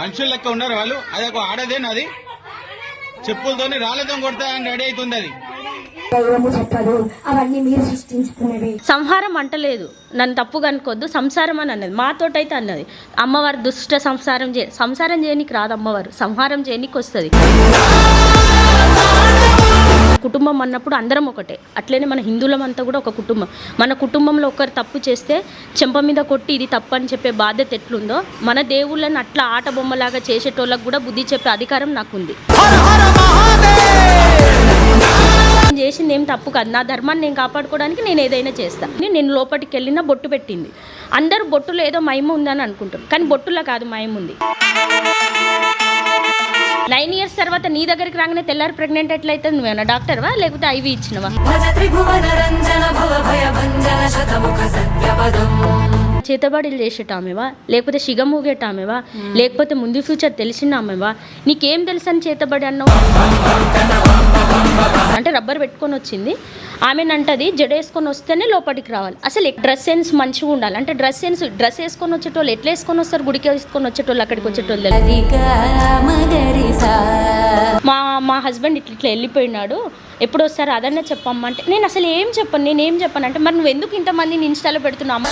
మనుషుల లెక్క ఉన్నారు వాళ్ళు. అది ఒక ఆడదేనా అది చెప్పులతోని రాళ్ళతో కొడతా అని రెడీ అవుతుంది అది. సంహారం అంటలేదు. నన్ను తప్పుగా అనుకోవద్దు. సంసారం అని అన్నది. మాతోటైతే అన్నది. అమ్మవారు దుష్ట సంసారం చే సంసారం చేయనికి రాదు అమ్మవారు సంహారం చేయనికి వస్తుంది కుటుంబం అన్నప్పుడు అందరం ఒకటే. అట్లనే మన హిందువులం అంతా కూడా ఒక కుటుంబం. మన కుటుంబంలో ఒకరు తప్పు చేస్తే చెంప మీద కొట్టి ఇది తప్పు అని చెప్పే బాధ్యత ఎట్లుందో మన దేవుళ్ళని అట్లా ఆట బొమ్మలాగా చేసేటోళ్ళకి కూడా బుద్ధి చెప్పే అధికారం నాకుంది. నేను చేసింది ఏం తప్పు కాదు. నా ధర్మాన్ని నేను కాపాడుకోవడానికి నేను ఏదైనా చేస్తాను నేను లోపలికి వెళ్ళినా బొట్టు పెట్టింది. అందరూ బొట్టులో ఏదో మహిమ ఉందని అనుకుంటారు. కానీ బొట్టులో కాదు మహిమ ఉంది. నైన్ ఇయర్స్ తర్వాత నీ దగ్గరికి రాగానే తెల్లారి ప్రెగ్నెంట్ ఎట్లయితే నువ్వేనా డాక్టర్వా లేకపోతే ఐవి ఇచ్చినవా? చేతబడులు చేసేటామెవా లేకపోతే సిగమూగేటామెవా లేకపోతే ముందు ఫ్యూచర్ తెలిసిన ఆమెవా? నీకేం తెలుసు అని చేతబడి అన్నావు? అంటే రబ్బర్ పెట్టుకొని వచ్చింది. ఆమెనంటది జడేసుకొని వస్తేనే లోపలికి రావాలి. అసలు డ్రెస్ సెన్స్ మంచిగా ఉండాలి. అంటే డ్రెస్ సెన్స్ డ్రెస్ వేసుకొని వచ్చేటోళ్ళు ఎట్లా వేసుకొని వస్తారు? గుడికి వేసుకొని వచ్చేటోళ్ళు అక్కడికి వచ్చేటోళ్ళు. మా మా హస్బెండ్ ఇట్లా ఇట్లా వెళ్ళిపోయినాడు. ఎప్పుడు వస్తారు? అదన్నా చెప్పమ్మా అంటే నేను అసలు ఏం చెప్పను నేను ఏం చెప్పను? అంటే మరి నువ్వు ఎందుకు ఇంతమందిని ఇన్స్టాలో పెడుతున్నావు?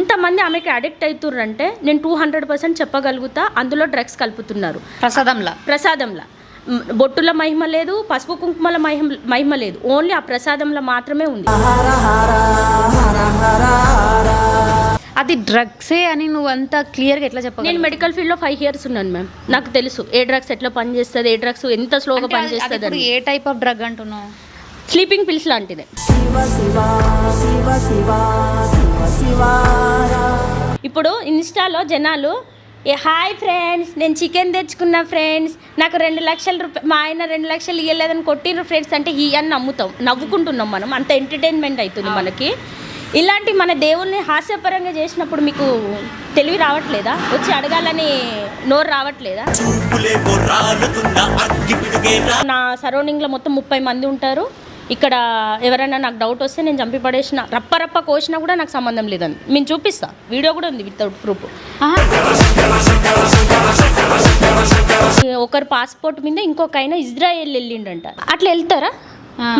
ఇంతమంది ఆమెకి అడిక్ట్ అవుతుర్రంటే నేను టూ హండ్రెడ్ పర్సెంట్ చెప్పగలుగుతా అందులో డ్రగ్స్ కలుపుతున్నారు. ప్రసాదంలా? ప్రసాదంలా. బొట్టుల మహిమ లేదు పసుపు కుంకుమల మహిమ మహిమ లేదు. ఓన్లీ ఆ ప్రసాదంలో మాత్రమే ఉంది. అది డ్రగ్సే అని నువ్వు అంత క్లియర్గా ఎట్లా నేను చెప్పగలవు మెడికల్ ఫీల్డ్లో ఫైవ్ ఇయర్స్ ఉన్నాను మ్యామ్. నాకు తెలుసు ఏ డ్రగ్స్ ఎట్లా పనిచేస్తుంది ఏ డ్రగ్స్ ఎంత స్లోగా పనిచేస్తుంది ఏ టైప్ ఆఫ్ డ్రగ్ అంటున్నావు? స్లీపింగ్ పిల్స్ లాంటిదే. ఇప్పుడు ఇన్స్టాలో జనాలు ఏ హాయ్ ఫ్రెండ్స్ నేను చికెన్ తెచ్చుకున్న ఫ్రెండ్స్. నాకు రెండు లక్షల రూపాయలు మా ఆయన రెండు లక్షలు ఇవ్వలేదని కొట్టిర్రు ఫ్రెండ్స్ అంటే హీ అని నమ్ముతాం. నవ్వుకుంటున్నాం మనం. అంత ఎంటర్టైన్మెంట్ అవుతుంది మనకి. ఇలాంటి మన దేవుల్ని హాస్యపరంగా చేసినప్పుడు మీకు తెలివి రావట్లేదా? వచ్చి అడగాలని నోరు రావట్లేదా? నా సరౌండింగ్లో మొత్తం ముప్పై మంది ఉంటారు. ఇక్కడ ఎవరైనా నాకు డౌట్ వస్తే నేను చంపి పడేసిన రప్ప రప్ప కోసినా కూడా నాకు సంబంధం లేదని నేను చూపిస్తా. వీడియో కూడా ఉంది వితౌట్ ప్రూఫ్ ఒకరు పాస్పోర్ట్ మీద ఇంకొక ఆయన ఇజ్రాయెల్ వెళ్ళిండంట. అట్లా వెళ్తారా?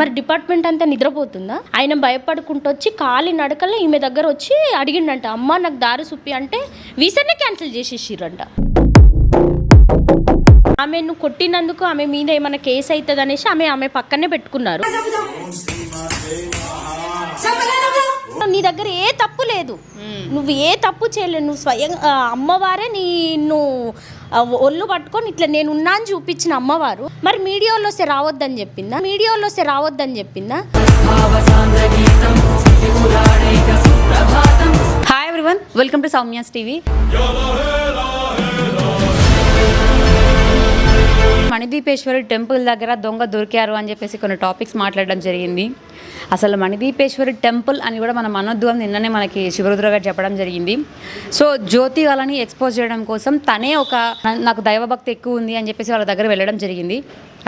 మరి డిపార్ట్మెంట్ అంతా నిద్రపోతుందా? ఆయన భయపడుకుంటూ వచ్చి కాలి నడకల్లో ఈమె దగ్గర వచ్చి అడిగిండంట అమ్మ నాకు దారి చూపి అంటే వీసానే క్యాన్సిల్ చేసేసిర్రంట. ఆమె నువ్వు కొట్టినందుకు ఆమె మీద ఏమైనా కేసు అవుతుంది అనేసి ఆమె ఆమె పక్కనే పెట్టుకున్నారు. నీ దగ్గర ఏ తప్పు లేదు. నువ్వు ఏ తప్పు చేయలేదు. నువ్వు స్వయం అమ్మవారే నీ నువ్వు ఆ, ఒళ్ళు పట్టుకొని ఇట్లా నేను ఉన్నా అని చూపించిన అమ్మవారు. మరి మీడియాలో వస్తే రావద్దని చెప్పిందా? మీడియాలో వస్తే రావద్దని చెప్పిందా? Hi everyone welcome to Soumya's TV Manideepeshwari temple దగ్గర దొంగ దొరికారు అని చెప్పేసి కొన్ని టాపిక్స్ మాట్లాడడం జరిగింది. అసలు మణిదీపేశ్వరి టెంపుల్ అని కూడా మనం అనొద్దు అని నిన్ననే మనకి శివరుద్ర గారు చెప్పడం జరిగింది. సో జ్యోతి వాళ్ళని ఎక్స్పోజ్ చేయడం కోసం తనే ఒక నాకు దైవభక్తి ఎక్కువ ఉంది అని చెప్పేసి వాళ్ళ దగ్గర వెళ్ళడం జరిగింది.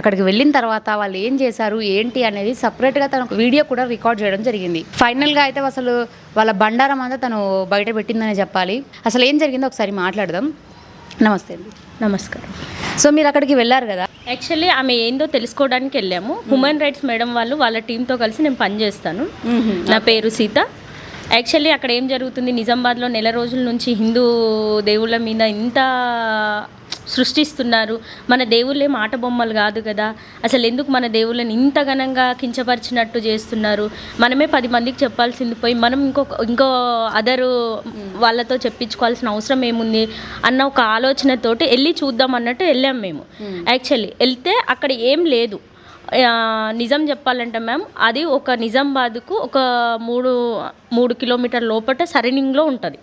అక్కడికి వెళ్ళిన తర్వాత వాళ్ళు ఏం చేశారు ఏంటి అనేది సపరేట్గా తన ఒక వీడియో కూడా రికార్డ్ చేయడం జరిగింది. ఫైనల్గా అయితే అసలు వాళ్ళ బండారం అంతా తను బయట పెట్టిందనే చెప్పాలి. అసలు ఏం జరిగిందో ఒకసారి మాట్లాడదాం. నమస్తే అండి. నమస్కారం. సో మీరు అక్కడికి వెళ్ళారు కదా? యాక్చువల్లీ ఆమె ఏందో తెలుసుకోవడానికి వెళ్ళాము. హ్యూమన్ రైట్స్ మేడం వాళ్ళు వాళ్ళ టీంతో కలిసి నేను పనిచేస్తాను నా పేరు సీత. యాక్చువల్లీ అక్కడ ఏం జరుగుతుంది? నిజామాబాద్లో నెల రోజుల నుంచి హిందూ దేవుళ్ళ మీద ఇంత సృష్టిస్తున్నారు. మన దేవుళ్ళే మాట బొమ్మలు కాదు కదా. అసలు ఎందుకు మన దేవుళ్ళని ఇంత ఘనంగా కించపరిచినట్టు చేస్తున్నారు? మనమే పది మందికి చెప్పాల్సింది పోయి మనం ఇంకో ఇంకో అదరు వాళ్ళతో చెప్పించుకోవాల్సిన అవసరం ఏముంది? అన్న ఒక ఆలోచనతోటి వెళ్ళి చూద్దాం అన్నట్టు వెళ్ళాం మేము. యాక్చువల్లీ వెళ్తే అక్కడ ఏం లేదు. నిజం చెప్పాలంటే మ్యామ్ అది ఒక నిజామాబాద్కు ఒక మూడు మూడు కిలోమీటర్ లోపల సరౌండింగ్లో ఉంటుంది.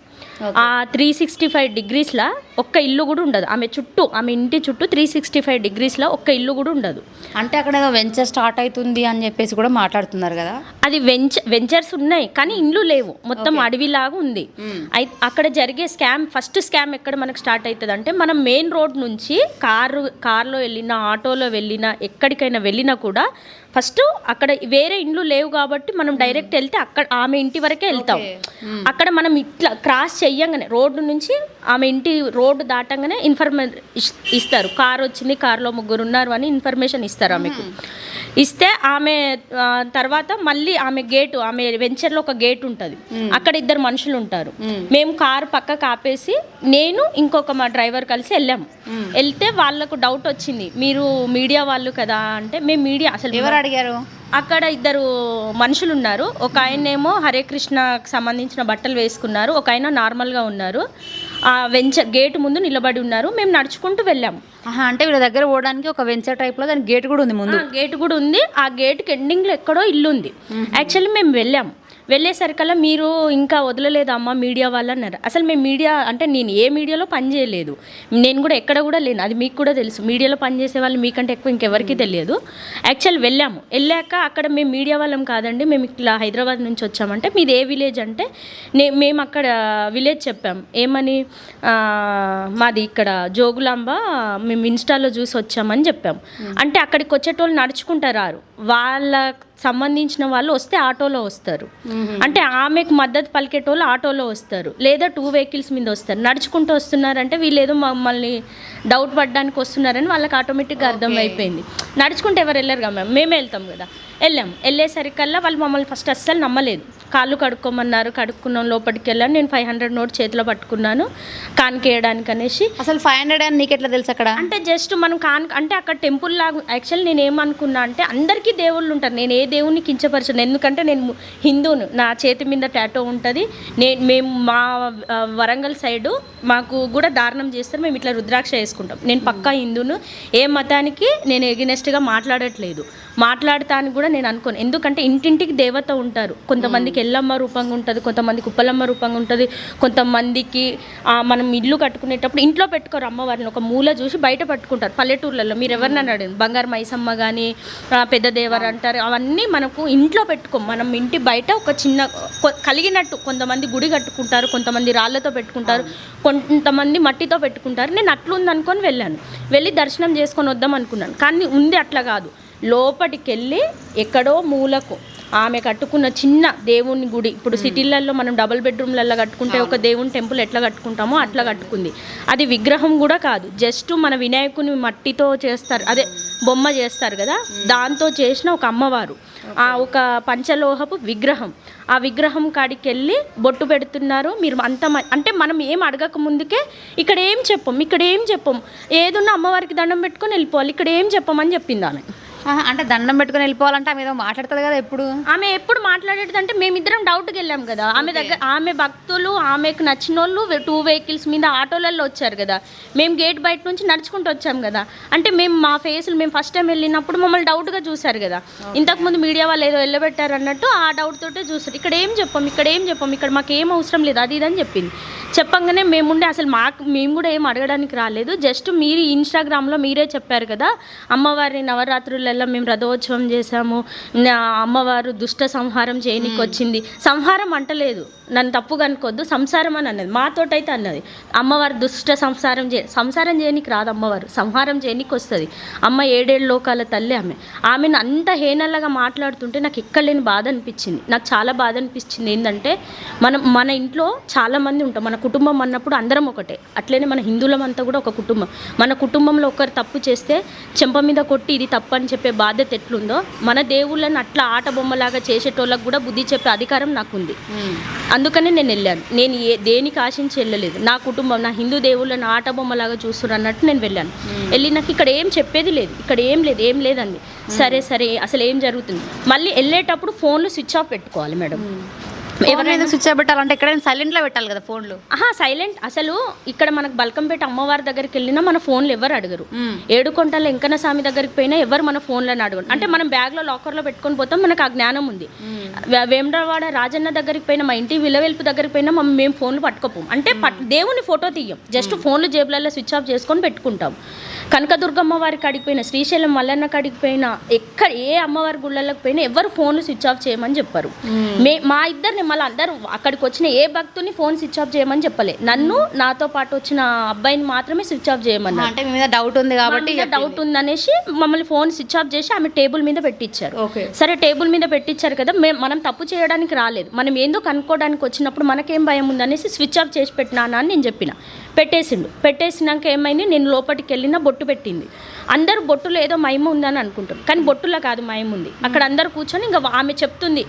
ఆ త్రీ సిక్స్టీ ఫైవ్ డిగ్రీస్లో ఒక్క ఇల్లు కూడా ఉండదు. ఆమె చుట్టూ ఆమె ఇంటి చుట్టూ త్రీ సిక్స్టీ ఫైవ్ డిగ్రీస్లో ఒక్క ఇల్లు కూడా ఉండదు. అంటే అక్కడ వెంచర్ స్టార్ట్ అవుతుంది అని చెప్పేసి కూడా మాట్లాడుతున్నారు కదా? అది వెంచ వెంచర్స్ ఉన్నాయి కానీ ఇండ్లు లేవు. మొత్తం అడవిలాగా ఉంది. అక్కడ జరిగే స్కామ్ ఫస్ట్ స్కామ్ ఎక్కడ మనకు స్టార్ట్ అవుతుంది అంటే మనం మెయిన్ రోడ్ నుంచి కారు కార్లో వెళ్ళినా ఆటోలో వెళ్ళినా ఎక్కడికైనా వెళ్ళినా కూడా ఫస్ట్ అక్కడ వేరే ఇండ్లు లేవు కాబట్టి మనం డైరెక్ట్ వెళ్తే అక్కడ ఆమె ఇంటి వరకే వెళ్తాం. అక్కడ మనం ఇట్లా క్రాస్ చెయ్యంగానే రోడ్డు నుంచి ఆమె ఇంటి రోడ్డు దాటంగానే ఇన్ఫర్మే ఇస్తారు. కార్ వచ్చింది కార్లో ముగ్గురు ఉన్నారు అని ఇన్ఫర్మేషన్ ఇస్తారు ఆమెకు. ఇస్తే ఆమె తర్వాత మళ్ళీ ఆమె గేటు ఆమె వెంచర్లో ఒక గేట్ ఉంటుంది. అక్కడ ఇద్దరు మనుషులు ఉంటారు. మేము. కారు పక్కకు ఆపేసి నేను ఇంకొక మా డ్రైవర్ కలిసి వెళ్ళాము. వెళ్తే వాళ్ళకు డౌట్ వచ్చింది. మీరు మీడియా వాళ్ళు కదా అంటే మేము మీడియా అసలు ఎవరు అడిగారు? అక్కడ ఇద్దరు మనుషులు ఉన్నారు. ఒక ఆయనేమో హరే కృష్ణకి సంబంధించిన బట్టలు వేసుకున్నారు. ఒక ఆయన నార్మల్గా ఉన్నారు. ఆ వెంచర్ గేట్ ముందు నిలబడి ఉన్నారు. మేము నడుచుకుంటూ వెళ్ళాము అంటే వీళ్ళ దగ్గర పోవడానికి ఒక వెంచర్ టైప్లో దాని గేట్ కూడా ఉంది ముందు. గేట్ కూడా ఉంది. ఆ గేట్కి ఎండింగ్లో ఎక్కడో ఇల్లు ఉంది. యాక్చువల్లీ మేము వెళ్ళాం. వెళ్ళేసరికల్లా మీరు ఇంకా వదలలేదు అమ్మ మీడియా వాళ్ళు అన్నారు. అసలు మేము మీడియా అంటే నేను ఏ మీడియాలో పని చేయలేదు. నేను కూడా ఎక్కడ కూడా లేను. అది మీకు కూడా తెలుసు. మీడియాలో పనిచేసే వాళ్ళు మీకంటే ఎక్కువ ఇంకెవరికి తెలియదు. యాక్చువల్ వెళ్ళాము. వెళ్ళాక అక్కడ మేము మీడియా వాళ్ళం కాదండి. మేము ఇట్లా హైదరాబాద్ నుంచి వచ్చామంటే మీది ఏ విలేజ్ అంటే నే మేము అక్కడ విలేజ్ చెప్పాం. ఏమని? మాది ఇక్కడ జోగులాంబ మేము ఇన్స్టాలో చూసి వచ్చామని చెప్పాం. అంటే అక్కడికి వచ్చేటోళ్ళు నడుచుకుంటారు వాళ్ళ సంబంధించిన వాళ్ళు వస్తే ఆటోలో వస్తారు. అంటే ఆమెకు మద్దతు పలికేటోళ్ళు ఆటోలో వస్తారు. లేదా టూ వెహికల్స్ మీద వస్తారు. నడుచుకుంటూ వస్తున్నారంటే వీళ్ళు ఏదో మమ్మల్ని డౌట్ పడడానికి వస్తున్నారని వాళ్ళకి ఆటోమేటిక్గా అర్థమైపోయింది. నడుచుకుంటే ఎవరు వెళ్ళరు కదా మ్యామ్? మేమే వెళ్తాం కదా. వెళ్ళాం. వెళ్ళేసరికల్లా వాళ్ళు మమ్మల్ని ఫస్ట్ అస్సలు నమ్మలేదు. కాళ్ళు కడుక్కోమన్నారు కడుక్కున్నాం లోపలికి వెళ్ళాను నేను ఫైవ్ హండ్రెడ్ నోట్ చేతిలో పట్టుకున్నాను కానికేయడానికి అనేసి. అసలు ఫైవ్ హండ్రెడ్ అని నీకు ఎట్లా తెలుసు అక్కడ? అంటే జస్ట్ మనం కాన్ అంటే అక్కడ టెంపుల్ లాగా యాక్చువల్ నేను ఏమనుకున్నా అంటే అందరికీ దేవుళ్ళు ఉంటారు. నేను ఏ దేవుని కించపరచను. ఎందుకంటే నేను హిందూను నా చేతి మీద టాటో ఉంటుంది. నేను మేము మా వరంగల్ సైడు మాకు కూడా దారుణం చేస్తారు. మేము ఇట్లా రుద్రాక్ష వేసుకుంటాం. నేను పక్కా హిందూను ఏ మతానికి నేను ఎగినెస్ట్గా మాట్లాడట్లేదు. మాట్లాడటానికి కూడా నేను అనుకోను. ఎందుకంటే ఇంటింటికి దేవత ఉంటారు. కొంతమందికి ఎల్లమ్మ రూపంగా ఉంటుంది కొంతమంది కుప్పలమ్మ రూపంగా ఉంటుంది కొంతమందికి మనం ఇల్లు కట్టుకునేటప్పుడు ఇంట్లో పెట్టుకోరు అమ్మవారిని ఒక మూల చూసి బయట పట్టుకుంటారు పల్లెటూర్లలో. మీరు ఎవరినైనా అడగండి బంగారు మైసమ్మ కానీ పెద్ద దేవర అంటారు అవన్నీ మనకు ఇంట్లో పెట్టుకోం. మనం ఇంటి బయట ఒక చిన్న కలిగినట్టు కొంతమంది గుడి కట్టుకుంటారు కొంతమంది రాళ్ళతో పెట్టుకుంటారు కొంతమంది మట్టితో పెట్టుకుంటారు. నేను అట్లుంది అనుకొని వెళ్ళాను. వెళ్ళి దర్శనం చేసుకొని వద్దాం అనుకున్నాను. కానీ ఉంది అట్లా కాదు. లోపటికి వెళ్ళి ఎక్కడో మూలకు ఆమె కట్టుకున్న చిన్న దేవుని గుడి. ఇప్పుడు సిటీలలో మనం డబుల్ బెడ్రూమ్లలో కట్టుకుంటే ఒక దేవుని టెంపుల్ ఎట్లా కట్టుకుంటామో అట్లా కట్టుకుంది. అది విగ్రహం కూడా కాదు. జస్ట్ మన వినాయకుని మట్టితో చేస్తారు. అదే బొమ్మ చేస్తారు కదా? దాంతో చేసిన ఒక అమ్మవారు. ఆ ఒక పంచలోహపు విగ్రహం. ఆ విగ్రహం కాడికి వెళ్ళి బొట్టు పెడుతున్నారు. మీరు అంత అంటే మనం ఏం అడగక ముందుకే ఇక్కడ ఏం చెప్పం? ఇక్కడ ఏం చెప్పం? ఏదున్నా అమ్మవారికి దండం పెట్టుకొని వెళ్ళిపోవాలి. ఇక్కడ ఏం చెప్పమని చెప్పింది ఆమె. అంటే దండం పెట్టుకొని వెళ్ళిపోవాలంటే ఆమె ఏదో మాట్లాడుతుంది కదా ఎప్పుడు? ఆమె ఎప్పుడు మాట్లాడేది అంటే మేమిద్దరం డౌట్కి వెళ్ళాం కదా. ఆమె దగ్గర ఆమె భక్తులు ఆమెకు నచ్చిన వాళ్ళు టూ వెహికల్స్ మీద ఆటోలలో వచ్చారు కదా. మేము గేట్ బయట నుంచి నడుచుకుంటూ వచ్చాం కదా. అంటే మేము మా ఫేసులు మేము ఫస్ట్ టైం వెళ్ళినప్పుడు మమ్మల్ని డౌట్గా చూశారు కదా. ఇంతకుముందు మీడియా వాళ్ళు ఏదో వెళ్ళబెట్టారు అన్నట్టు ఆ డౌట్ తోటే చూస్తారు ఇక్కడ ఏం చెప్పం? ఇక్కడ ఏం చెప్పం? ఇక్కడ మాకు ఏం అవసరం లేదు. అది ఇది అని చెప్పింది. చెప్పంగానే మేముండే అసలు మాకు మేము కూడా ఏం అడగడానికి రాలేదు. జస్ట్ మీరు ఇన్స్టాగ్రామ్లో మీరే చెప్పారు కదా అమ్మవారి నవరాత్రులలో మేము రథోత్సవం చేశాము. నా అమ్మవారు దుష్ట సంహారం చేయనీకి వచ్చింది సంహారం అంటలేదు. నన్ను తప్పుగా అనుకోవద్దు సంసారం అని అన్నది. మాతోటైతే అన్నది. అమ్మవారు దుష్ట సంసారం చే సంసారం చేయనీకి రాదు అమ్మవారు. సంహారం చేయనీకి వస్తుంది. అమ్మ ఏడేడు లోకాల తల్లి ఆమె. ఆమెను అంత హేనల్లగా మాట్లాడుతుంటే నాకు ఎక్కడ లేని బాధ అనిపించింది. నాకు చాలా బాధ అనిపించింది ఏంటంటే మనం మన ఇంట్లో చాలామంది ఉంటాం. మన కుటుంబం అన్నప్పుడు అందరం ఒకటే. అట్లనే మన హిందువులం అంతా కూడా ఒక కుటుంబం. మన కుటుంబంలో ఒకరు తప్పు చేస్తే చెంప మీద కొట్టి ఇది తప్పు అని చెప్పే బాధ్యత ఎట్లుందో మన దేవుళ్ళని అట్లా ఆట బొమ్మలాగా చేసేటోళ్ళకి కూడా బుద్ధి చెప్పే అధికారం నాకుంది. అందుకనే నేను వెళ్ళాను. నేను ఏ దేనికి ఆశించి వెళ్ళలేదు. నా కుటుంబం నా హిందూ దేవుళ్ళని ఆట బొమ్మలాగా చూస్తున్నారు అన్నట్టు నేను వెళ్ళాను. వెళ్ళి నాకు ఇక్కడ ఏం చెప్పేది లేదు. ఇక్కడ ఏం లేదు ఏం లేదండి సరే సరే అసలు ఏం జరుగుతుంది? మళ్ళీ వెళ్ళేటప్పుడు ఫోన్లు స్విచ్ ఆఫ్ పెట్టుకోవాలి మేడం. ఎవరైనా స్విచ్ ఆఫ్ పెట్టాలంటే ఎక్కడైనా సైలెంట్లో పెట్టాలి కదా ఫోన్లు ఆహా సైలెంట్ అసలు ఇక్కడ మనకు బల్కంపేట అమ్మవారి దగ్గరికి వెళ్ళినా మన ఫోన్లు ఎవరు అడగరు. ఏడుకొంటల వెంకన్న స్వామి దగ్గరికి పోయినా ఎవరు మన ఫోన్లను అడగరు. అంటే మనం బ్యాగ్లో లాకర్లో పెట్టుకొని పోతాం మనకు ఆ జ్ఞానం ఉంది. వే- వేములవాడ రాజన్న దగ్గరికి పోయినా మా ఇంటి విలవెల్పు దగ్గరికి పోయినా మమ్మ మేము ఫోన్లు పట్టుకోపోం. అంటే దేవుని ఫోటో తీయం. జస్ట్ ఫోన్లు జేబులలో స్విచ్ ఆఫ్ చేసుకొని పెట్టుకుంటాం. కనకదుర్గమ్మ వారికి అడిగిపోయినా శ్రీశైలం మల్లన్న కాడికి పోయినా ఎక్కడ ఏ అమ్మవారి గుళ్ళలకు పోయినా ఎవరు ఫోన్లు స్విచ్ ఆఫ్ చేయమని చెప్పారు. మే మా ఇద్దరిని మళ్ళీ అందరూ అక్కడికి వచ్చిన ఏ భక్తుని ఫోన్ స్విచ్ ఆఫ్ చేయమని చెప్పలే. నన్ను నాతో పాటు వచ్చిన అబ్బాయిని మాత్రమే స్విచ్ ఆఫ్ చేయమన్నారు. అంటే మీద డౌట్ ఉంది కాబట్టి డౌట్ ఉందనేసి మమ్మల్ని ఫోన్ స్విచ్ ఆఫ్ చేసి ఆమె టేబుల్ మీద పెట్టించారు సరే టేబుల్ మీద పెట్టించారు కదా మేము మనం తప్పు చేయడానికి రాలేదు. మనం ఏందో కనుక్కోవడానికి వచ్చినప్పుడు మనకేం భయం ఉందనేసి స్విచ్ ఆఫ్ చేసి పెట్టినానా అని నేను చెప్పిన. పెట్టేసిండు. పెట్టేసినాక ఏమైంది? నేను లోపలికి వెళ్ళిన బొట్టు బొట్టు పెట్టింది. అందరూ బొట్టులో ఏదో మహిమ ఉందని అనుకుంటారు. కానీ బొట్టులో కాదు మయం ఉంది. అక్కడ అందరూ కూర్చొని ఇంకా ఆమె చెప్తుంది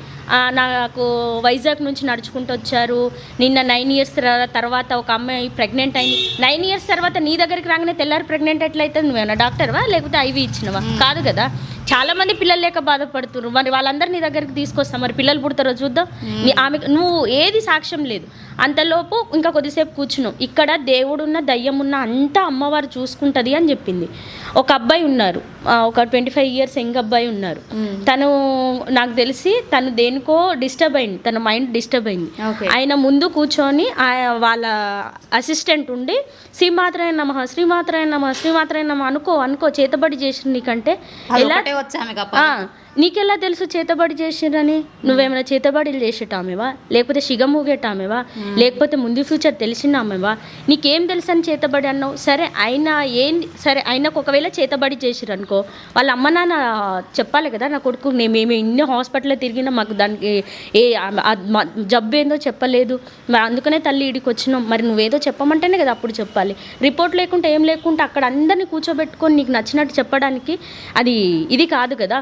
నాకు వైజాగ్ నుంచి నడుచుకుంటూ వచ్చారు. నిన్న నైన్ ఇయర్స్ తర్వాత ఒక అమ్మాయి ప్రెగ్నెంట్ అయింది. నైన్ ఇయర్స్ తర్వాత నీ దగ్గరికి రాగానే తెల్లారి ప్రెగ్నెంట్ ఎట్లయితే నువ్వేనా డాక్టర్వా? లేకపోతే ఐవి ఇచ్చినవా? కాదు కదా. చాలా మంది పిల్లలు లేక బాధపడుతున్నారు మరి వాళ్ళందరూ నీ దగ్గరికి తీసుకొస్తాం. మరి పిల్లలు పుడతారో చూద్దాం. నీ ఆమె నువ్వు ఏది సాక్ష్యం లేదు. అంతలోపు ఇంకా కొద్దిసేపు కూర్చున్నావు ఇక్కడ దేవుడున్న దయ్యం ఉన్న అంతా అమ్మవారు చూసుకుంటుంది అని చెప్పింది. ఒక అబ్బాయి ఉన్నారు. ఒక ట్వంటీ ఫైవ్ ఇయర్స్ యంగ్ అబ్బాయి ఉన్నారు. తను నాకు తెలిసి తను దేనికో డిస్టర్బ్ అయింది. తన మైండ్ డిస్టర్బ్ అయింది. ఆయన ముందు కూర్చొని వాళ్ళ అసిస్టెంట్ ఉండి శ్రీమాత్రాయ నమ శ్రీమాత్రాయ నమ శ్రీమాత్రాయ నమ అనుకో అనుకో చేతబడి చేసిన నీకంటే అది ఎలా ఒకటే వచ్చి ఆమె ఆ, నీకెలా తెలుసు చేతబడి చేసిరని నువ్వేమైనా చేతబడిలు చేసేటామెవా? లేకపోతే సిగమూగేటామెవా లేకపోతే ముందు ఫ్యూచర్ తెలిసిన ఆమెవా నీకేం తెలుసు అని చేతబడి అన్నావు? సరే ఆయన ఏం సరే ఆయనకు ఒకవేళ చేతబడి చేసిరనుకో వాళ్ళ అమ్మ నాన్న చెప్పాలి కదా నా కొడుకు నేను మేము ఇన్ని హాస్పిటల్లో తిరిగినా మాకు దానికి ఏ జబ్బు ఏందో చెప్పలేదు. మరి అందుకనే తల్లి ఇడికి వచ్చినాం. మరి నువ్వేదో చెప్పమంటేనే కదా అప్పుడు చెప్పాలి. రిపోర్ట్ లేకుంటే ఏం లేకుంటే అక్కడ అందరినీ కూర్చోబెట్టుకొని నీకు నచ్చినట్టు చెప్పడానికి అది ఇది కాదు కదా.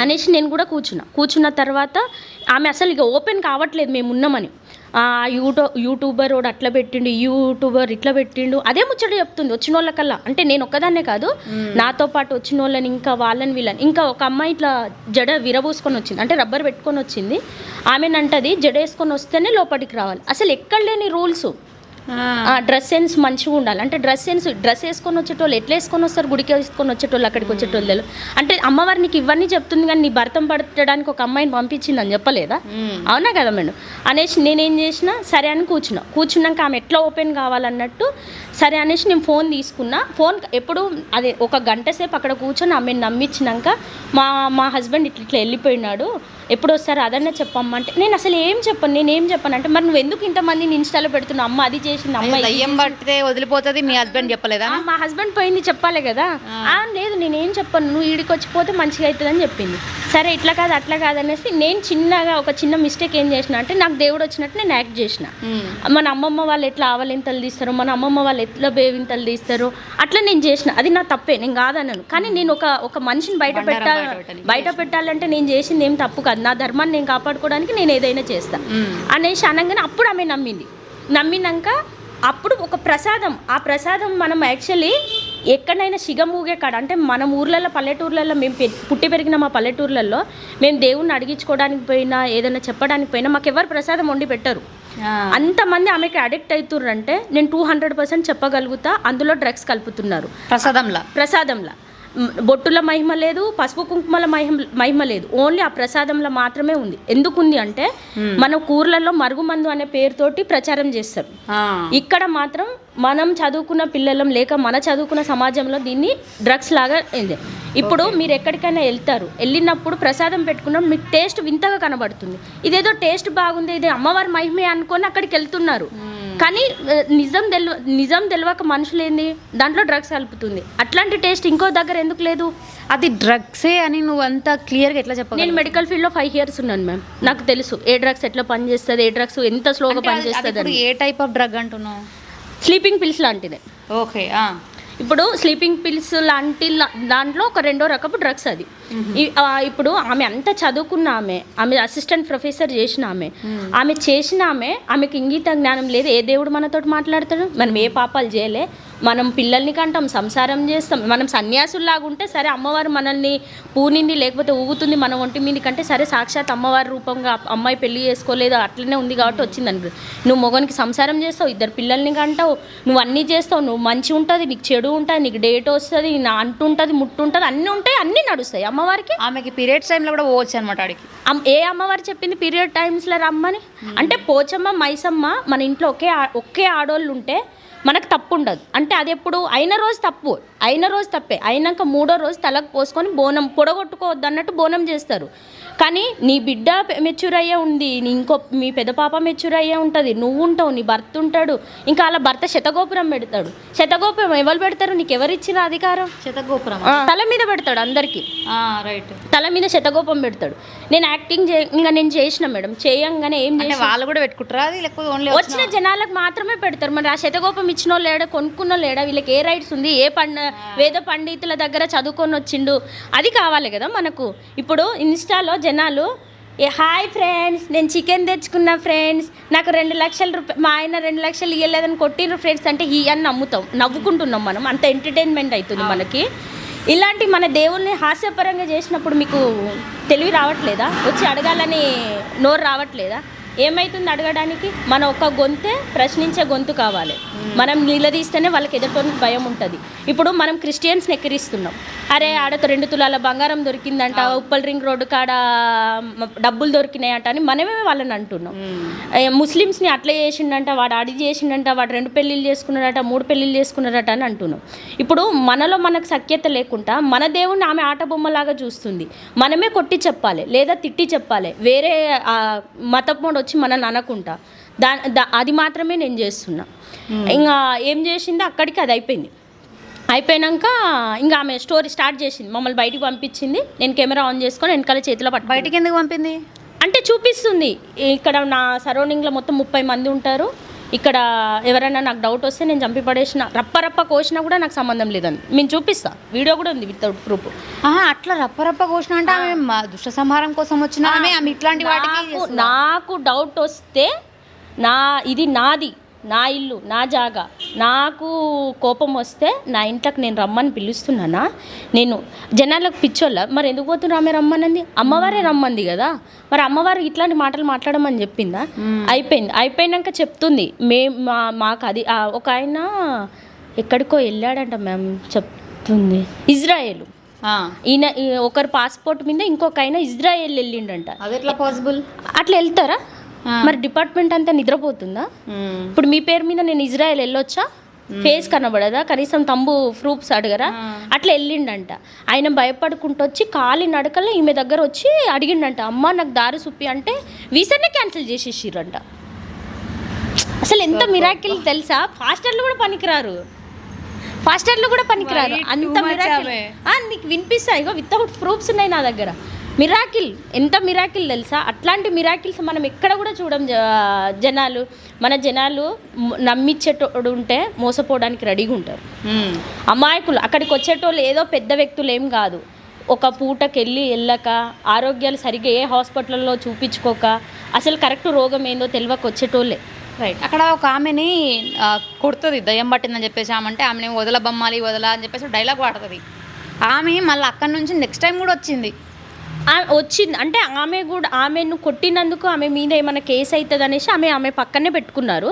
అనేసి నేను కూడా కూర్చున్నా. కూర్చున్న తర్వాత ఆమె అసలు ఇక ఓపెన్ కావట్లేదు మేము ఉన్నామని. ఆ యూటూ యూట్యూబర్ వాడు అట్లా పెట్టిండు యూట్యూబర్ ఇట్లా పెట్టిండు. అదే ముచ్చట చెప్తుంది వచ్చిన వాళ్ళకల్లా అంటే నేను ఒక్కదాన్నే కాదు నాతో పాటు వచ్చిన వాళ్ళని ఇంకా వాళ్ళని వీళ్ళని. ఇంకా ఒక అమ్మాయి ఇట్లా జడ విరబూసుకొని వచ్చింది. అంటే రబ్బర్ పెట్టుకొని వచ్చింది. ఆమెనంటది జడ వేసుకొని వస్తేనే లోపలికి రావాలి. అసలు ఎక్కడ లేని రూల్స్. డ్రెస్ సెన్స్ మంచిగా ఉండాలి. అంటే డ్రెస్ సెన్స్ డ్రెస్ వేసుకొని వచ్చేటోళ్ళు ఎట్లా వేసుకొని వస్తారు? గుడికి వేసుకొని వచ్చేటోళ్ళు అక్కడికి వచ్చేటోళ్ళు. అంటే అమ్మవారు నీకు ఇవన్నీ చెప్తుంది కానీ నీ భర్తం పడడానికి ఒక అమ్మాయిని పంపించింది అని చెప్పలేదా అవునా కదా మేడం? అనేసి నేనేం చేసిన సరే అని కూర్చున్నా. కూర్చున్నాక ఆమె ఎట్లా ఓపెన్ కావాలన్నట్టు సరే అనేసి నేను ఫోన్ తీసుకున్నా. ఫోన్ ఎప్పుడు అదే ఒక గంట సేపు అక్కడ కూర్చొని ఆమెను నమ్మించినాక మా మా హస్బెండ్ ఇట్లా ఇట్లా వెళ్ళిపోయినాడు. ఎప్పుడు వస్తారు? అదన్నా చెప్పమ్మంటే నేను అసలు ఏం చెప్పను? నేను ఏం చెప్పను అంటే మరి నువ్వు ఎందుకు ఇంతమందిని ఇన్స్టాలో పెడుతున్నావు? అమ్మ అది చేసింది అమ్మ దయ్యం పడితే వదిలిపోతుంది మీ హస్బెండ్ చెప్పలేదా? మా హస్బెండ్ పోయింది చెప్పాలి కదా. ఆ, లేదు నేనేం చెప్పను? నువ్వు ఈడికి వచ్చిపోతే మంచిగా అవుతుందని చెప్పింది. సరే ఇట్లా కాదు అట్లా కాదు అనేసి నేను చిన్నగా ఒక చిన్న మిస్టేక్ ఏం చేసిన అంటే నాకు దేవుడు వచ్చినట్టు నేను యాక్ట్ చేసిన. మన అమ్మమ్మ వాళ్ళు ఎట్లా ఆవలింతలు తీస్తారో మన అమ్మమ్మ వాళ్ళు ఎట్లా బేవింతలు తీస్తారో? అట్లా నేను చేసిన. అది నా తప్పే నేను కాదన్నాను కానీ నేను ఒక ఒక మనిషిని బయట పెట్టా బయట పెట్టాలంటే నేను చేసింది ఏం తప్పు కాదు. నా ధర్మాన్ని నేను కాపాడుకోవడానికి నేను ఏదైనా చేస్తా. అనేసి అనగానే అప్పుడు ఆమె నమ్మింది. నమ్మినాక అప్పుడు ఒక ప్రసాదం. ఆ ప్రసాదం మనం యాక్చువల్లీ ఎక్కడైనా సిగమూగే కాడ అంటే మన ఊర్లలో పల్లెటూర్లలో మేము పుట్టి పెరిగిన మా పల్లెటూర్లలో మేము దేవుణ్ణి అడిగించుకోవడానికి పోయినా ఏదైనా చెప్పడానికి పోయినా మాకు ఎవరు ప్రసాదం వండి పెట్టరు. అంతమంది ఆమెకి అడిక్ట్ అవుతుర్రంటే నేను టూ హండ్రెడ్ పర్సెంట్ చెప్పగలుగుతా అందులో డ్రగ్స్ కలుపుతున్నారు. ప్రసాదంలా? ప్రసాదంలా. బొట్టుల మహిమ లేదు పసుపు కుంకుమల మహిమ మహిమ లేదు. ఓన్లీ ఆ ప్రసాదంలో మాత్రమే ఉంది. ఎందుకు ఉంది అంటే మన ఊర్లలో మరుగుమందు అనే పేరుతోటి ప్రచారం చేస్తారు. ఇక్కడ మాత్రం మనం చదువుకున్న పిల్లలం లేక మన చదువుకున్న సమాజంలో దీన్ని డ్రగ్స్ లాగా ఉంది ఇప్పుడు మీరు ఎక్కడికైనా వెళ్తారు వెళ్ళినప్పుడు ప్రసాదం పెట్టుకున్నప్పుడు మీకు టేస్ట్ వింతగా కనబడుతుంది. ఇదేదో టేస్ట్ బాగుంది ఇది అమ్మవారి మహిమే అనుకొని అక్కడికి వెళ్తున్నారు. కానీ నిజం తెల్వ నిజం తెలియక మనుషులు ఏంది? దాంట్లో డ్రగ్స్ కలుపుతుంది. అట్లాంటి టేస్ట్ ఇంకో దగ్గర ఎందుకు లేదు? అది డ్రగ్సే అని నువ్వు అంత క్లియర్గా ఎట్లా చెప్పగలవు? నేను మెడికల్ ఫీల్డ్లో ఫైవ్ ఇయర్స్ ఉన్నాను మ్యామ్ నాకు తెలుసు. ఏ డ్రగ్స్ ఎట్లా పనిచేస్తుంది ఏ డ్రగ్స్ ఎంత స్లోగా పనిచేస్తుంది ఏ టైప్ ఆఫ్ డ్రగ్ అంటున్నావు? స్లీపింగ్ పిల్స్ లాంటిదే. ఓకే ఇప్పుడు స్లీపింగ్ పిల్స్ లాంటి దాంట్లో ఒక రెండో రకపు డ్రగ్స్ అది. ఇప్పుడు ఆమె అంత చదువుకున్న ఆమె ఆమె అసిస్టెంట్ ప్రొఫెసర్ చేసిన ఆమె. ఆమె చేసిన ఆమె ఆమెకి ఇంగిత జ్ఞానం లేదు. ఏ దేవుడు మనతో మాట్లాడతాడు? మనం ఏ పాపాలు చేయలే. మనం పిల్లల్ని కంటాం సంసారం చేస్తాం. మనం సన్యాసుల్లాగా ఉంటే సరే అమ్మవారు మనల్ని పూనింది లేకపోతే ఊగుతుంది మన ఒంటి మీద కంటే సరే సాక్షాత్ అమ్మవారి రూపంగా అమ్మాయి పెళ్ళి చేసుకోలేదు అట్లనే ఉంది కాబట్టి వచ్చింది అనుకో. నువ్వు మొగనికి సంసారం చేస్తావు ఇద్దరు పిల్లల్ని కంటావు. నువ్వు అన్నీ చేస్తావు నువ్వు మంచి ఉంటుంది నీకు చెడు ఉంటుంది నీకు డేట్ వస్తుంది నా అంటు ఉంటుంది ముట్టు ఉంటుంది అన్నీ ఉంటాయి అన్నీ నడుస్తాయి. అమ్మవారికి? ఆమెకి పీరియడ్స్ టైంలో కూడా పోవచ్చు అనమాట ఆడికి. ఏ అమ్మవారు చెప్పింది పీరియడ్ టైమ్స్లో రమ్మని? అంటే పోచమ్మ మైసమ్మ మన ఇంట్లో ఒకే ఒకే ఆడోళ్ళు ఉంటే మనకు తప్పు ఉండదు అంటే అది ఎప్పుడు అయిన రోజు తప్పు. అయిన రోజు తప్పే. అయినాక మూడో రోజు తలకు పోసుకొని బోనం పొడగొట్టుకోవద్దు అన్నట్టు బోనం చేస్తారు. కానీ నీ బిడ్డ మెచ్యూర్ అయ్యే ఉంది. నీ ఇంకో మీ పెద్ద పాప మెచ్యూర్ అయ్యే ఉంటుంది. నువ్వు ఉంటావు నీ భర్త ఉంటాడు. ఇంకా అలా భర్త శతగోపురం పెడతాడు. శతగోపురం ఎవరు పెడతారు? నీకు ఎవరు ఇచ్చిన అధికారం? శతగోపురం తల మీద పెడతాడు అందరికీ. రైట్. తల మీద శతగోపం పెడతాడు. నేను యాక్టింగ్ చే ఇంకా నేను చేసిన మేడం. చేయంగానే ఏం వాళ్ళు కూడా పెట్టుకుంటారా వచ్చిన జనాలకు మాత్రమే పెడతారు. మరి ఆ శతగోపం ఇచ్చిన వాళ్ళు లేడా కొనుక్కున్న లేడా వీళ్ళకి ఏ రైట్స్ ఉంది ఏ పండ వేద పండితుల దగ్గర చదువుకొని వచ్చిండు అది కావాలి కదా మనకు. ఇప్పుడు ఇన్స్టాలో జనాలు ఏ హాయ్ ఫ్రెండ్స్ నేను చికెన్ తెచ్చుకున్నా ఫ్రెండ్స్ నాకు రెండు లక్షల రూపాయలు మా ఆయన రెండు లక్షలు ఇవ్వలేదని కొట్టిర్రు ఫ్రెండ్స్ అంటే ఈ అని నమ్ముతాం నవ్వుకుంటున్నాం మనం అంత ఎంటర్టైన్మెంట్ అవుతుంది మనకి. ఇలాంటి మన దేవుల్ని హాస్యపరంగా చేసినప్పుడు మీకు తెలివి రావట్లేదా? వచ్చి అడగాలని నోరు రావట్లేదా? ఏమైతుంది అడగడానికి? మన ఒక్క గొంతే ప్రశ్నించే గొంతు కావాలి. మనం నిలదీస్తేనే వాళ్ళకి ఎదుటోనికి భయం ఉంటుంది. ఇప్పుడు మనం క్రిస్టియన్స్ని ఎక్కిరిస్తున్నాం అరే ఆడతో రెండు తులాల బంగారం దొరికిందంట ఉప్పల్ రింగ్ రోడ్డు కాడ డబ్బులు దొరికినాయంట అని మనమే వాళ్ళని అంటున్నాం. ముస్లిమ్స్ని అట్లా చేసిండంట వాడు అడి చేసిండంట వాడు రెండు పెళ్ళిళ్ళు చేసుకున్నాడట మూడు పెళ్ళిళ్ళు చేసుకున్నాడట అని అంటున్నాం. ఇప్పుడు మనలో మనకు సఖ్యత లేకుండా మన దేవుణ్ణి ఆమె ఆట బొమ్మలాగా చూస్తుంది. మనమే కొట్టి చెప్పాలి లేదా తిట్టి చెప్పాలి. వేరే మతపోడు వచ్చి మనల్ని అనకుండా. దా దా- అది మాత్రమే నేను చేస్తున్నా. ఇంకా ఏం చేసింది? అక్కడికి అది అయిపోయింది. అయిపోయినాక ఇంకా ఆమె స్టోరీ స్టార్ట్ చేసింది. మమ్మల్ని బయటికి పంపించింది. నేను కెమెరా ఆన్ చేసుకొని వెనకాల చేతిలో పట్టు బయటికి ఎందుకు పంపింది? అంటే చూపిస్తుంది. ఇక్కడ నా సరౌండింగ్లో మొత్తం ముప్పై మంది ఉంటారు. ఇక్కడ ఎవరైనా నాకు డౌట్ వస్తే నేను చంపి పడేసిన. రప్ప రప్ప కోసినా కూడా నాకు సంబంధం లేదని నేను చూపిస్తా. వీడియో కూడా ఉంది వితౌట్ ప్రూఫ్. ఆహా అట్లా రప్ప రప్ప కోసిన అంటే ఆమె దుష్ట సంహారం కోసం వచ్చిన ఆమె ఇట్లాంటి వాటికి నాకు డౌట్ వస్తే నా ఇది నాది నా ఇల్లు నా జాగా. నాకు కోపం వస్తే నా ఇంట్లోకి నేను రమ్మని పిలుస్తున్నానా? నేను జనాలకు పిచ్చోళ్ళ? మరి ఎందుకు పోతున్నారు ఆమె రమ్మనంది? అమ్మవారే రమ్మంది కదా? మరి అమ్మవారు ఇట్లాంటి మాటలు మాట్లాడమని చెప్పిందా? అయిపోయింది. అయిపోయినాక చెప్తుంది. మే మా మాకు అది ఒక ఆయన ఎక్కడికో వెళ్ళాడంట మ్యామ్ చెప్తుంది. ఇజ్రాయేల్. ఈయన ఒకరు పాస్పోర్ట్ మీద ఇంకొక ఆయన ఇజ్రాయెల్ వెళ్ళిండంట. అది ఎట్లా పాసిబుల్? అట్లా వెళ్తారా? మరి డిపార్ట్మెంట్ అంతా నిద్రపోతుందా? ఇప్పుడు మీ పేరు మీద నేను ఇజ్రాయెల్ వెళ్ళొచ్చా? ఫేస్ కనబడదా? కనీసం తంబు ప్రూఫ్స్ అడగరా? అట్లా వెళ్ళిండంట. ఆయన భయపడుకుంటూ వచ్చి కాలి నడకల్లో ఈమె దగ్గర వచ్చి అడిగిండంట. అమ్మ నాకు దారి సుప్పి అంటే వీసానే క్యాన్సిల్ చేసేసిర్రంట. అసలు ఎంత మిరాకిల్ తెలుసా? ఫాస్టర్లు కూడా పనికిరారు. ఫాస్టర్లు కూడా పనికిరారు. అంత మిరాకిల్ నీకు వినిపిస్తాయి ఇగో వితౌట్ ప్రూఫ్స్ ఉన్నాయి నా దగ్గర. మిరాకిల్ ఎంత మిరాకిల్ తెలుసా? అట్లాంటి మిరాకిల్స్ మనం ఎక్కడ కూడా చూడం జనాలు. మన జనాలు నమ్మిచ్చేటోడు ఉంటే మోసపోవడానికి రెడీగా ఉంటారు. అమాయకులు అక్కడికి వచ్చేటోళ్ళు ఏదో పెద్ద వ్యక్తులు ఏం కాదు. ఒక పూటకి వెళ్ళి వెళ్ళక ఆరోగ్యాలు సరిగ్గా ఏ హాస్పిటల్లో చూపించుకోక అసలు కరెక్ట్ రోగం ఏందో తెలియక వచ్చేటోళ్ళే. రైట్. అక్కడ ఒక ఆమెని కొడుతుంది దయ్యం పట్టిందని చెప్పేసి ఆమె అంటే ఆమెని వదల బొమ్మాలి వదల అని చెప్పేసి డైలాగ్ వాడుతుంది ఆమె మళ్ళీ అక్కడ నుంచి నెక్స్ట్ టైం కూడా వచ్చింది. వచ్చింది అంటే ఆమె కూడా ఆమెను కొట్టినందుకు ఆమె మీద ఏమైనా కేసు అవుతుంది అనేసి ఆమె ఆమె పక్కనే పెట్టుకున్నారు.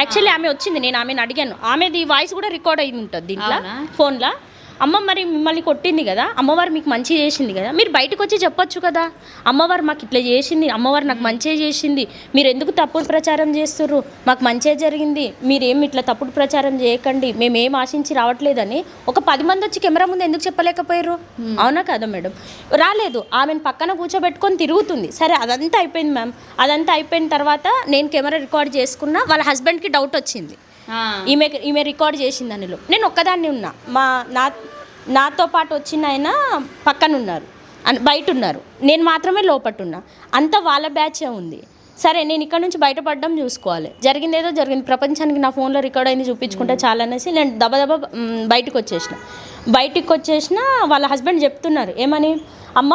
యాక్చువల్లీ ఆమె వచ్చింది నేను ఆమెను అడిగాను. ఆమెది వాయిస్ కూడా రికార్డ్ అయి ఉంటుంది దీంట్లో? ఫోన్లో అమ్మ మరి మిమ్మల్ని కొట్టింది కదా అమ్మవారు మీకు మంచి చేసింది కదా మీరు బయటకు వచ్చి చెప్పొచ్చు కదా అమ్మవారు మాకు ఇట్లా చేసింది అమ్మవారు నాకు మంచిగా చేసింది మీరు ఎందుకు తప్పుడు ప్రచారం చేస్తుర్రు మాకు మంచిగా జరిగింది మీరేం ఇట్లా తప్పుడు ప్రచారం చేయకండి మేము ఏం ఆశించి రావట్లేదని ఒక పది మంది వచ్చి కెమెరా ముందు ఎందుకు చెప్పలేకపోయారు అవునా కదా మేడం? రాలేదు ఆమెను పక్కన కూర్చోబెట్టుకొని తిరుగుతుంది. సరే అదంతా అయిపోయింది మ్యామ్. అదంతా అయిపోయిన తర్వాత నేను కెమెరా రికార్డ్ చేసుకున్నా వాళ్ళ హస్బెండ్కి డౌట్ వచ్చింది. ఈమె ఈమె రికార్డ్ చేసింది అందులో. నేను ఒక్కదాన్ని ఉన్నా. మా నా నాతో పాటు వచ్చిన ఆయన పక్కన ఉన్నారు బయట ఉన్నారు నేను మాత్రమే లోపట ఉన్నా అంతా వాళ్ళ బ్యాచే ఉంది. సరే నేను ఇక్కడ నుంచి బయటపడడం చూసుకోవాలి. జరిగింది ఏదో జరిగింది. ప్రపంచానికి నా ఫోన్లో రికార్డ్ అయింది చూపించుకుంటే చాలా అనేసి నేను దబ దబ మ్, బయటకు వచ్చేసిన బయటికి వచ్చేసిన వాళ్ళ హస్బెండ్ చెప్తున్నారు. ఏమని? అమ్మ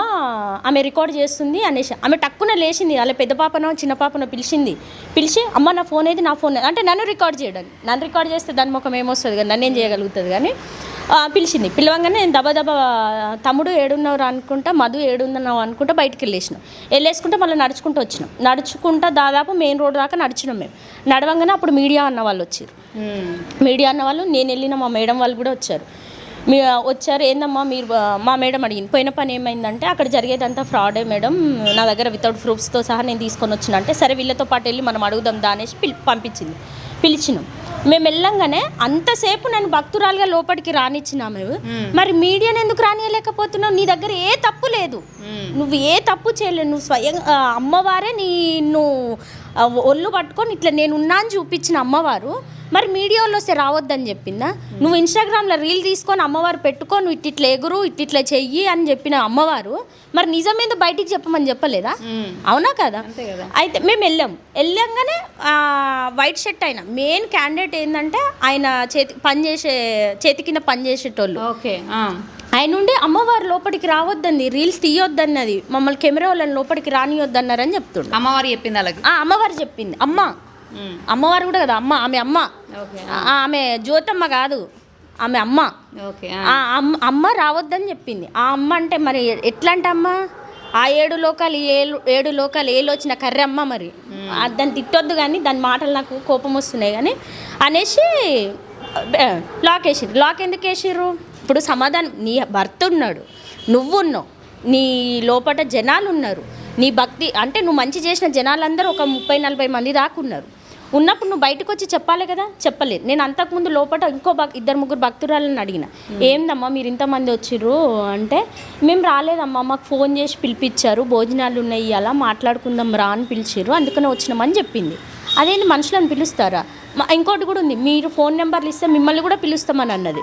ఆమె రికార్డ్ చేస్తుంది అనేసి. ఆమె టక్కున లేచింది. వాళ్ళ పెద్ద పాపనో చిన్న పాపనో పిలిచింది. పిలిచి అమ్మ నా ఫోన్ ఏది? నా ఫోన్ ఏది?" అంటే నన్ను రికార్డ్ చేయడానికి నన్ను రికార్డ్ చేస్తే దాని ముఖం ఏమొస్తుంది కానీ నన్ను ఏం చేయగలుగుతుంది కానీ పిలిచింది. పిలవంగానే నేను దబ దబ తమ్ముడు ఏడున్నావు అనుకుంటా మధు ఏడున్నావు అనుకుంటా బయటికి వెళ్ళేసిన. వెళ్ళేసుకుంటే మళ్ళీ నడుచుకుంటూ వచ్చినాం. నడుచుకుంటా దాదాపు మెయిన్ రోడ్ దాకా నడిచినాం మేము. నడవంగానే అప్పుడు మీడియా అన్న వాళ్ళు వచ్చారు. మీడియా అన్న వాళ్ళు నేను వెళ్ళిన మా మేడం వాళ్ళు కూడా వచ్చారు. మీ వచ్చారు. ఏందమ్మా మీరు మా మేడం అడిగింది. పోయిన పని ఏమైందంటే అక్కడ జరిగేదంతా ఫ్రాడే మేడం. నా దగ్గర వితౌట్ ప్రూఫ్స్తో సహా నేను తీసుకొని వచ్చిన. అంటే సరే వీళ్ళతో పాటు వెళ్ళి మనం అడుగుదాం దా అనేసి పిలి పంపించింది. పిలిచినాం. మేము వెళ్ళంగానే అంతసేపు నన్ను భక్తురాలుగా లోపలికి రానిచ్చినాము మరి మీడియాని ఎందుకు రానియలేకపోతున్నావు? నీ దగ్గర ఏ తప్పు లేదు. నువ్వు ఏ తప్పు చేయలేదు. నువ్వు స్వయం అమ్మవారే నిన్ను ఒళ్ళు పట్టుకొని ఇట్లా నేను ఉన్నా అని చూపించిన అమ్మవారు. మరి మీడియాలో వస్తే రావద్దని చెప్పిందా? నువ్వు ఇన్స్టాగ్రామ్లో రీల్ తీసుకొని అమ్మవారు పెట్టుకో నువ్వు ఇట్ ఇట్లా ఎగురు ఇట్ ఇట్లా చెయ్యి అని చెప్పిన అమ్మవారు మరి నిజమేందో బయటికి చెప్పమని చెప్పలేదా? అవునా కదా? అయితే మేము వెళ్ళాం. వెళ్ళంగానే వైట్ షర్ట్ ఆయన మెయిన్ క్యాండిడేట్ ఏంటంటే ఆయన చేతి పని చేసే చేతి కింద పని చేసేటోళ్ళు. ఓకే ఆయన ఉండి అమ్మవారు లోపలికి రావద్దండి రీల్స్ తీయొద్దన్నది. మమ్మల్ని కెమెరా వాళ్ళని లోపలికి రానియొద్దన్నారని చెప్తుండు. అమ్మవారు చెప్పింది అలాగే అమ్మవారు చెప్పింది. అమ్మ అమ్మవారు కూడా కదా అమ్మ ఆమె అమ్మ. ఆమె జ్యోతమ్మ కాదు ఆమె అమ్మ. అమ్మ అమ్మ రావద్దని చెప్పింది. ఆ అమ్మ అంటే మరి ఎట్లాంటి అమ్మ? ఆ ఏడు లోకాలు ఏలు ఏడు లోకాలు ఏలు వచ్చిన కర్రె అమ్మ మరి. దాన్ని తిట్టొద్దు కానీ దాని మాటలు నాకు కోపం వస్తున్నాయి కానీ అనేసి లాక్ వేసిర్రు. లాక్ ఎందుకు వేసిర్రు? ఇప్పుడు సమాధానం నీ భర్త ఉన్నాడు నువ్వు ఉన్నావు నీ లోపట జనాలు ఉన్నారు నీ భక్తి అంటే నువ్వు మంచి చేసిన జనాలందరూ ఒక ముప్పై నలభై మంది దాకా ఉన్నారు. ఉన్నప్పుడు నువ్వు బయటకు వచ్చి చెప్పాలి కదా? చెప్పలేదు. నేను అంతకుముందు లోపల ఇంకో భక్ ఇద్దరు ముగ్గురు భక్తురాలను అడిగిన. ఏందమ్మా మీరు ఇంతమంది వచ్చిర్రు? అంటే మేము రాలేదమ్మా మాకు ఫోన్ చేసి పిలిపించారు భోజనాలు ఉన్నాయి అలా మాట్లాడుకుందాం రా అని పిలిచిర్రు. అందుకనే వచ్చినామని చెప్పింది. అదేంటి మనుషులను పిలుస్తారా? ఇంకోటి కూడా ఉంది. మీరు ఫోన్ నెంబర్లు ఇస్తే మిమ్మల్ని కూడా పిలుస్తామని అన్నది.